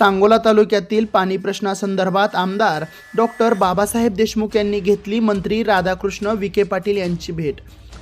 सांगोला तालुक्यातील पाणी प्रश्नासंदर्भात आमदार डॉक्टर बाबासाहेब देशमुख यांनी घेतली मंत्री राधाकृष्ण विखे पाटील यांची भेट.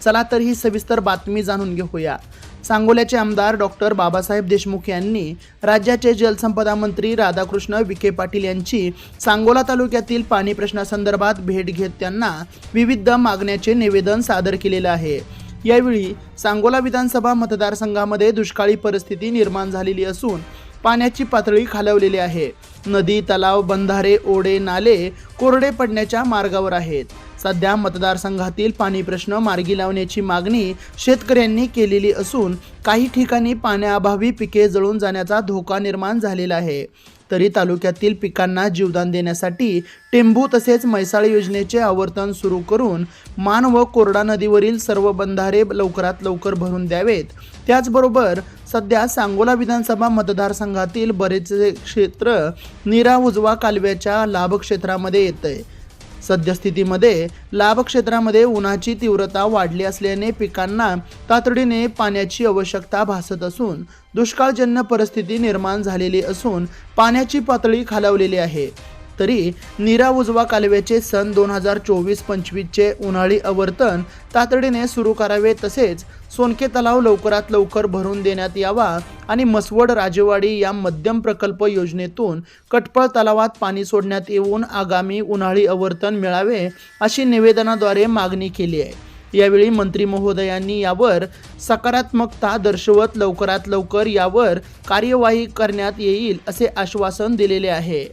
चला तर ही सविस्तर बातमी जाणून घेऊया. सांगोल्याचे आमदार डॉक्टर बाबासाहेब देशमुख यांनी राज्याचे जलसंपदा मंत्री राधाकृष्ण विखे पाटील यांची सांगोला तालुक्यातील पाणी प्रश्नासंदर्भात भेट घेत त्यांना विविध मागण्याचे निवेदन सादर केलेलं आहे. यावेळी सांगोला विधानसभा मतदारसंघामध्ये दुष्काळी परिस्थिती निर्माण झालेली असून पाण्याची पातळी खालवलेली आहे. नदी तलाव बंधारे ओढे नाले कोरडे पडण्याच्या मार्गावर आहेत. सध्या मतदारसंघातील पाणी प्रश्न मार्गी लावण्याची मागणी शेतकऱ्यांनी केलेली असून काही ठिकाणी पाण्याअभावी पिके जळून जाण्याचा धोका निर्माण झालेला आहे. तरी तालुक्यातील पिकांना जीवदान देण्यासाठी टेंबू तसेच म्हैसाळ योजनेचे आवर्तन सुरू करून मान व कोरडा नदीवरील सर्व बंधारे लवकरात लवकर भरून द्यावेत. त्याचबरोबर सध्या सांगोला विधानसभा मतदारसंघातील बरेचसे क्षेत्र नीरा उजवा कालव्याच्या लाभक्षेत्रामध्ये येत आहे सद्यस्थितीमध्ये लाभक्षेत्रामध्ये उन्हाची तीव्रता वाढली असल्याने पिकांना तातडीने पाण्याची आवश्यकता भासत असून दुष्काळजन्य परिस्थिती निर्माण झालेली असून पाण्याची पातळी खालावलेली आहे. तरी नीरा उजवा कालव्याचे सन दोन हजार चोवीस पंचवीसचे उन्हाळी आवर्तन तातडीने सुरू करावे तसेच सोनके तलाव लवकरात लवकर भरून देण्यात यावा आणि मसवड राजेवाडी या मध्यम प्रकल्प योजनेतून कटपळ तलावात पाणी सोडण्यात येऊन आगामी उन्हाळी आवर्तन मिळावे अशी निवेदनाद्वारे मागणी केली आहे. यावेळी मंत्री महोदयांनी यावर सकारात्मकता दर्शवत लवकरात लवकर यावर कार्यवाही करण्यात येईल असे आश्वासन दिलेले आहे.